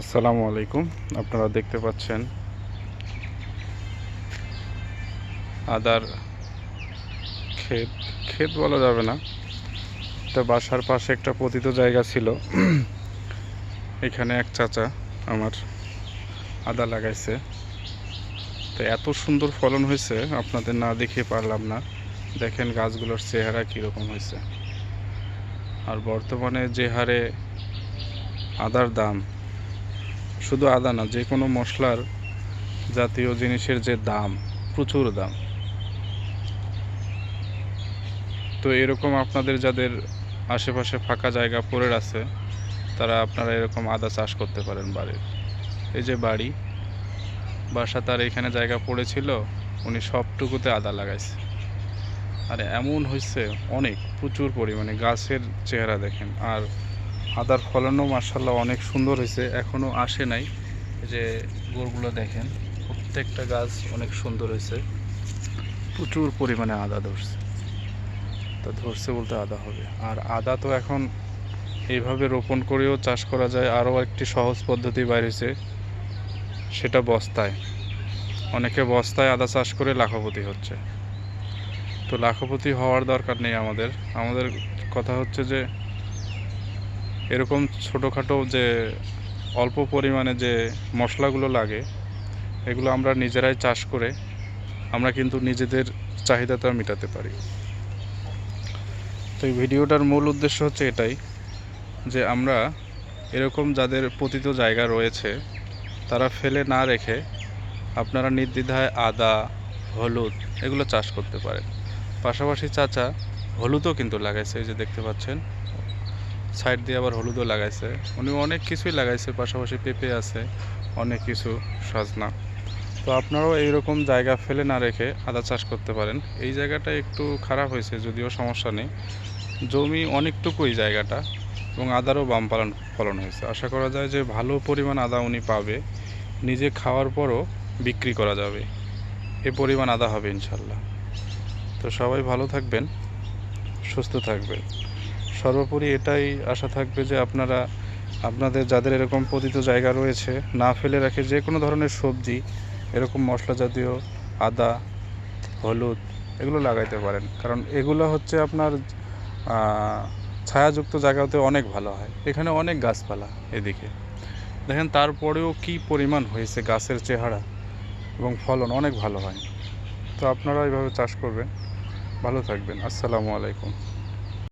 আসসালামু আলাইকুম। আপনারা দেখতে পাচ্ছেন আদার ক্ষেত। ক্ষেত বলা যাবে না। এটা বাসার পাশে একটা পতিত জায়গা ছিল। এখানে এক চাচা আমার আদা লাগাইছে। তো এত সুন্দর ফলন হয়েছে, আপনাদের না দেখিয়ে পারলাম না। দেখেন গাছগুলোর চেহারা কীরকম হয়েছে। আর বর্তমানে যে হারে আদার দাম শুধু আদা না, যে কোনো মশলার জাতীয় জিনিসের যে দাম, প্রচুর দাম। তো এরকম আপনাদের যাদের আশেপাশে ফাঁকা জায়গা পড়ে আছে, তারা আপনারা এরকম আদা চাষ করতে পারেন বাড়ির। এই যে বাড়ি, বাসা তার এখানে জায়গা পড়েছিল, উনি সবটুকুতে আদা লাগাইছে। আর এমন হয়েছে অনেক, প্রচুর পরিমাণে, গাছের চেহারা দেখেন। আর আদার ফলনও মার্শাল্লাহ অনেক সুন্দর হয়েছে এখনও আসে নাই। যে গোড়গুলো দেখেন, প্রত্যেকটা গাছ অনেক সুন্দর হয়েছে। প্রচুর পরিমাণে আদা ধরছে। তা ধরছে বলতে আদা হবে। আর আদা তো এখন এইভাবে রোপণ করেও চাষ করা যায়, আরও একটি সহজ পদ্ধতি বাইরেছে সেটা বস্তায়। অনেকে বস্তায় আদা চাষ করে লাখপতি হচ্ছে। তো লাখপতি হওয়ার দরকার নেই আমাদের। আমাদের কথা হচ্ছে যে এরকম ছোটোখাটো যে অল্প পরিমাণে যে মশলাগুলো লাগে, এগুলো আমরা নিজেরাই চাষ করে আমরা কিন্তু নিজেদের চাহিদাটা মেটাতে পারি। তো এই ভিডিওটার মূল উদ্দেশ্য হচ্ছে এটাই যে আমরা এরকম যাদের পতিত জায়গা রয়েছে, তারা ফেলে না রেখে আপনারা নির্দ্বিধায় আদা, হলুদ এগুলো চাষ করতে পারেন। পাশাপাশি চাচা হলুদও কিন্তু লাগাইছে, এই যে দেখতে পাচ্ছেন। সাইড দিয়ে আবার হলুদও লাগাইছে। উনি অনেক কিছুই লাগাইছে, পাশাপাশি পেঁপে আছে, অনেক কিছু, সাজনা। তো আপনারাও এইরকম জায়গা ফেলে না রেখে আদা চাষ করতে পারেন। এই জায়গাটা একটু খারাপ হয়েছে, যদিও সমস্যা নেই। জমি অনেকটুকুই জায়গাটা, এবং আদারও বাম পালন, ফলন হয়েছে। আশা করা যায় যে ভালো পরিমাণ আদা উনি পাবে, নিজে খাওয়ার পরও বিক্রি করা যাবে। এ পরিমাণ আদা হবে ইনশাল্লাহ। তো সবাই ভালো থাকবেন, সুস্থ থাকবেন। সর্বোপরি এটাই আশা থাকবে যে আপনারা, আপনাদের যাদের এরকম পতিত জায়গা রয়েছে, না ফেলে রাখে যে কোনো ধরনের সবজি, এরকম মশলা জাতীয়, আদা, হলুদ, এগুলো লাগাইতে পারেন। কারণ এগুলো হচ্ছে আপনার ছায়াযুক্ত জায়গাতে অনেক ভালো হয়। এখানে অনেক গাছপালা এদিকে। দেখেন তারপরেও কি পরিমাণ হয়েছে গাছের চেহারা এবং ফলন, অনেক ভালো হয়। তো আপনারা এইভাবে চাষ করবেন। ভালো থাকবেন। আসসালামু আলাইকুম।